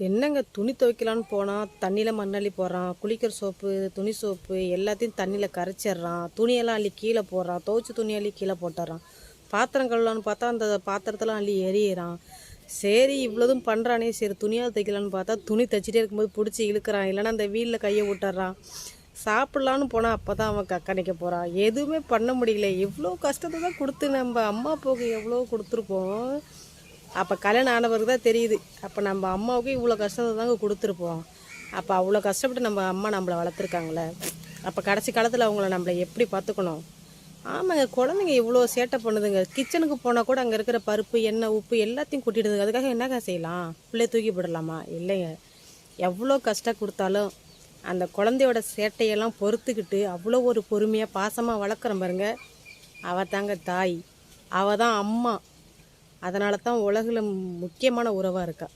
என்னங்க துணி துவைக்கலான்னு போனால் தண்ணியில் மண்ணள்ளி போடுறான் குளிக்கிற சோப்பு துணி சோப்பு எல்லாத்தையும் தண்ணியில் கரைச்சிட்றான் துணியெல்லாம் அள்ளி கீழே போடுறான் துவைச்சி துணி அள்ளி கீழே போட்டுறான் பாத்திரம் கழுவலான்னு பார்த்தா அந்த பாத்திரத்தெல்லாம் அள்ளி எறியிறான் சரி இவ்வளோதும் பண்ணுறானே சரி துணியாக தைக்கலான்னு பார்த்தா துணி தைச்சிட்டே இருக்கும்போது பிடிச்சி இழுக்கிறான். இல்லைன்னா அந்த வீலில் கையை விட்டுறான் சாப்பிட்லான்னு போனால் அப்போ தான் அவன் கக்கணிக்க போகிறான் எதுவுமே பண்ண முடியல. எவ்வளோ கஷ்டத்தை தான் கொடுத்து நம்ம அம்மா அப்பாவுக்கு எவ்வளோ கொடுத்துருப்போம் அப்போ கல்யாணம் ஆனவருக்கு தான் தெரியுது. அப்போ நம்ம அம்மாவுக்கு இவ்வளோ கஷ்டத்தை தாங்க கொடுத்துருப்போம். அப்போ அவ்வளோ கஷ்டப்பட்டு நம்ம அம்மா நம்மளை வளர்த்துருக்காங்களே அப்போ கடைசி காலத்தில் அவங்கள நம்மளை எப்படி பார்த்துக்கணும்? ஆமாங்க குழந்தைங்க இவ்வளோ சேட்டை பண்ணுதுங்க. கிச்சனுக்கு போனால் கூட அங்கே இருக்கிற பருப்பு எண்ணெய் உப்பு எல்லாத்தையும் கூட்டிடுதுங்க. அதுக்காக என்னங்க செய்யலாம்? பிள்ளைய தூக்கி போடலாமா இல்லைங்க. எவ்வளோ கஷ்டம் கொடுத்தாலும் அந்த குழந்தையோட சேட்டையெல்லாம் பொறுத்துக்கிட்டு அவ்வளோ ஒரு பொறுமையாக பாசமாக வளர்க்குறோம் பாருங்க. அவ தாங்க தாய். அவ தான் அம்மா. அதனால தான் உலகில் முக்கியமான உறவாக இருக்கா.